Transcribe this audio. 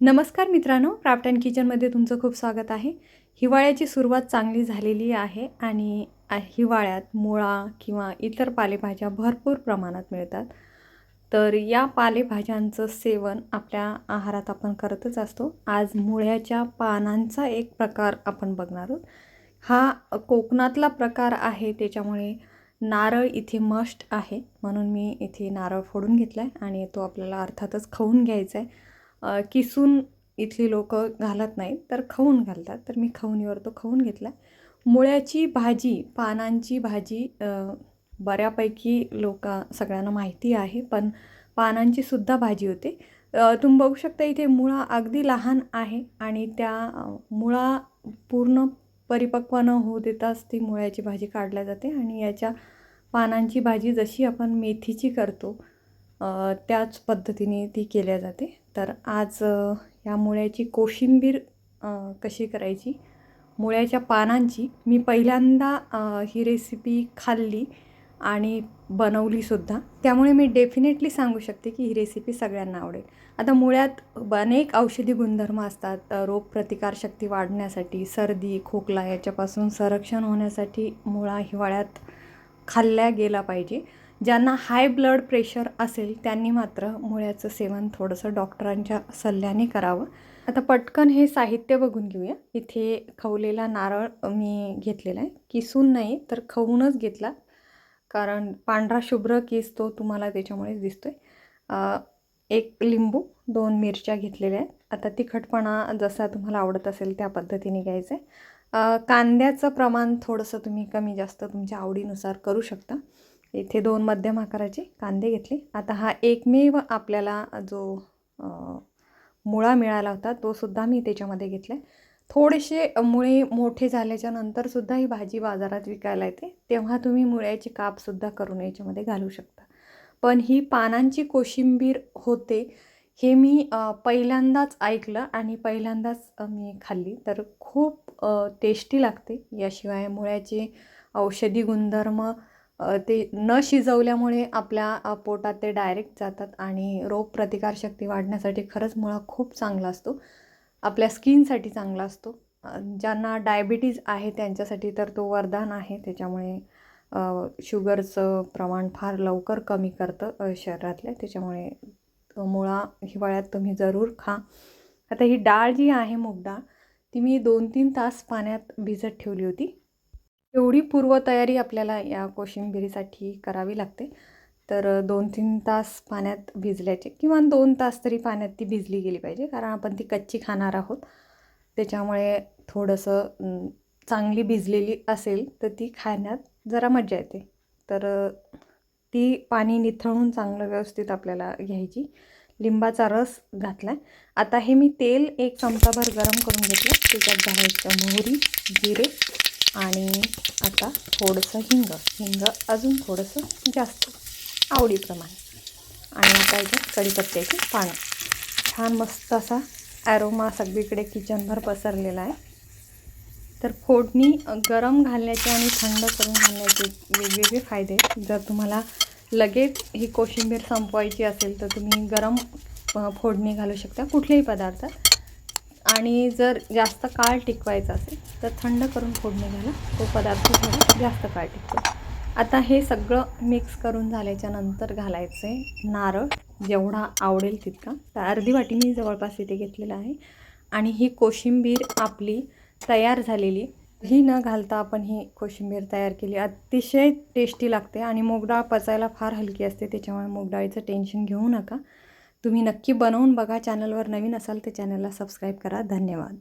नमस्कार मित्रांनो craft and किचनमध्ये तुमचं खूप स्वागत आहे. हिवाळ्याची सुरुवात चांगली झालेली आहे आणि हिवाळ्यात मुळा किंवा इतर पालेभाज्या भरपूर प्रमाणात मिळतात. तर या पालेभाज्यांचं सेवन आपल्या आहारात आपण करतच असतो. आज मुळ्याच्या पानांचा एक प्रकार आपण बघणार आहोत. हा कोकणातला प्रकार आहे त्याच्यामुळे नारळ इथे मस्ट आहे. म्हणून मी इथे नारळ फोडून घेतला आहे आणि तो आपल्याला अर्थातच खाऊन घ्यायचा आहे किसून इथली लोक घालत नाहीत तर खाऊन घालतात. तर मी खाऊनीवर तो खाऊन घेतला. मुळ्याची भाजी पानांची भाजी बऱ्यापैकी लोक सगळ्यांना माहिती आहे पण पानांची सुद्धा भाजी होते. तुम्ही बघू शकता इथे मुळा अगदी लहान आहे आणि त्या मुळा पूर्ण परिपक्व न होऊ देताच ती मुळ्याची भाजी काढल्या जाते आणि याच्या पानांची भाजी जशी आपण मेथीची करतो त्याच पद्धतीने ती केल्या जाते. तर आज या मुळ्याची कोशिंबीर कशी करायची? मुळ्याच्या पानांची मी पहिल्यांदा ही रेसिपी खाल्ली आणि बनवलीसुद्धा त्यामुळे मी डेफिनेटली सांगू शकते की ही रेसिपी सगळ्यांना आवडेल. आता मुळ्यात अनेक औषधी गुणधर्म असतात रोगप्रतिकारशक्ती वाढण्यासाठी सर्दी खोकला याच्यापासून संरक्षण होण्यासाठी मुळा हिवाळ्यात खाल्ल्या गेला पाहिजे. ज्यांना हाय ब्लड प्रेशर असेल त्यांनी मात्र मुळ्याचं सेवन थोडंसं डॉक्टरांच्या सल्ल्याने करावं. आता पटकन हे साहित्य बघून घेऊया. इथे खवलेला नारळ मी घेतलेला आहे. किसून नाही तर खवूनच घेतला. कारण पांढरा शुभ्र केस तो तुम्हाला त्याच्यामुळेच दिसतो आहे एक लिंबू दोन मिरच्या घेतलेल्या आहेत. आता तिखटपणा जसा तुम्हाला आवडत असेल त्या पद्धतीने घ्यायचं आहे. कांद्याचं प्रमाण थोडंसं तुम्ही कमी जास्त तुमच्या आवडीनुसार करू शकता. इथे दोन मध्यम आकाराचे कांदे घेतले. आता हा एकमेव आपल्याला जो मुळा मिळाला होता तो सुद्धा मी त्याच्यामध्ये घेतला आहे थोडेसे मुळे मोठे झाल्याच्या नंतरसुद्धा ही भाजी बाजारात विकायला येते. तेव्हा तुम्ही मुळ्याची कापसुद्धा करून याच्यामध्ये घालू शकता. पण ही पानांची कोशिंबीर होते हे मी पहिल्यांदाच ऐकलं आणि पहिल्यांदाच मी खाल्ली. तर खूप टेस्टी लागते. याशिवाय मुळ्याचे औषधी गुणधर्म ते न शिजवल्यामुळे आपल्या पोटात ते डायरेक्ट जातात आणि रोगप्रतिकारशक्ती वाढण्यासाठी खरंच मुळा खूप चांगला असतो. आपल्या स्किनसाठी चांगला असतो. ज्यांना डायबिटीज आहे त्यांच्यासाठी तर तो वरदान आहे. त्याच्यामुळे शुगरचं प्रमाण फार लवकर कमी करतं शरीरातल्या त्याच्यामुळे मुळा हिवाळ्यात तुम्ही जरूर खा. आता ही डाळ जी आहे मूग डाळ ती मी दोन तीन तास पाण्यात भिजत ठेवली होती. एवढी पूर्वतयारी आपल्याला या कोशिंबिरीसाठी करावी लागते. तर दोन तीन तास पाण्यात भिजल्याचे किंवा दोन तास तरी पाण्यात ती भिजली गेली पाहिजे कारण आपण ती कच्ची खाणार आहोत. त्याच्यामुळे थोडंसं चांगली भिजलेली असेल तर ती खाण्यात जरा मज्जा येते. तर ती पाणी निथळून चांगलं व्यवस्थित आपल्याला घ्यायची. लिंबाचा रस घातला आहे आता हे मी तेल एक चमचाभर गरम करून घेतलं. त्याच्यात घालायचं मोहरी जिरे आणि आता थोडंसं हिंग. हिंग अजून थोडंसं जास्त आवडीप्रमाणे. आणि आता याच्यात कढीपत्त्याची पानं. छान मस्त असा ॲरोमा सगळीकडे किचनभर पसरलेला आहे. तर फोडणी गरम घालण्याचे आणि थंड करून घालण्याचे वेगवेगळे फायदे जर तुम्हाला लगेच ही कोशिंबीर संपवायची असेल तर तुम्ही गरम फोडणी घालू शकता कुठल्याही पदार्थात आणि जर जास्त काळ टिकवायचा असेल तर थंड करून फोडणी घ्यायला तो पदार्थ थोडा जास्त काळ टिकतो. आता हे सगळं मिक्स करून झाल्याच्यानंतर घालायचं आहे नारळ. जेवढा आवडेल तितका. तर अर्धी वाटी मी जवळपास इथे घेतलेला आहे. आणि ही कोशिंबीर आपली तयार झालेली. ही न घालता आपण ही कोशिंबीर तयार केली. अतिशय टेस्टी लागते आणि मूगडाळ पचायला फार हलकी असते त्याच्यामुळे मूगडाळीचं टेन्शन घेऊ नका. तुम्ही नक्की बनवून बघा. चॅनलवर नवीन असाल तर चॅनलला सबस्क्राईब करा. धन्यवाद.